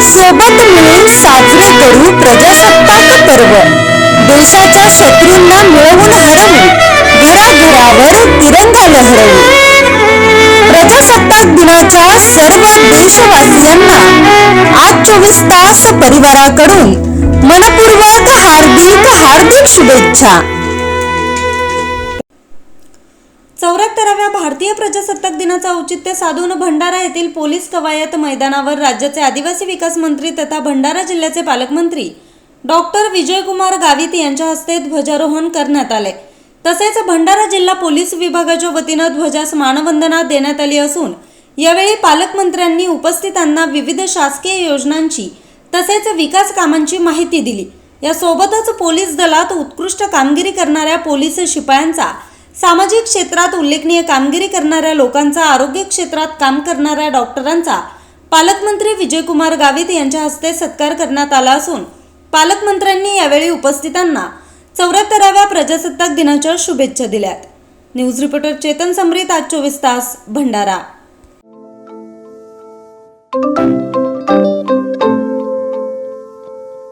सोबत मिळून साजरे करू प्रजासत्ताक पर्व. देशाच्या शत्रूंना मिळवून हरवू घराघरावर तिरंगा लहरवू. प्रजासत्ताक दिनाच्या सर्व देशवासियांना आज चोवीस तास परिवाराकडून मनपूर्वक हार्दिक हार्दिक शुभेच्छा. चौऱ्याहत्तराव्या भारतीय प्रजासत्ताक दिनाचं औचित्य साधून भंडारा येथील पोलीस कवायत मैदानावर राज्याचे आदिवासी विकास मंत्री तथा भंडारा जिल्ह्याचे पालकमंत्री डॉक्टर विजयकुमार गावित यांच्या हस्ते ध्वजारोहण करण्यात आले. तसेच भंडारा जिल्हा पोलीस विभागाच्या वतीनं ध्वजास मानवंदना देण्यात आली असून यावेळी पालकमंत्र्यांनी उपस्थितांना विविध शासकीय योजनांची तसेच विकास कामांची माहिती दिली. यासोबतच पोलीस दलात उत्कृष्ट कामगिरी करणाऱ्या पोलीस शिपायांचा सामाजिक क्षेत्रात उल्लेखनीय कामगिरी करणाऱ्या लोकांचा आरोग्य क्षेत्रात काम करणाऱ्या डॉक्टरांचा पालकमंत्री विजयकुमार गावित यांच्या हस्ते सत्कार करण्यात आला असून पालकमंत्र्यांनी यावेळी उपस्थितांना चौऱ्याहत्तराव्या प्रजासत्ताक दिनाच्या शुभेच्छा दिल्यात. न्यूज रिपोर्टर चेतन समरीत आज चोवीस तास भंडारा.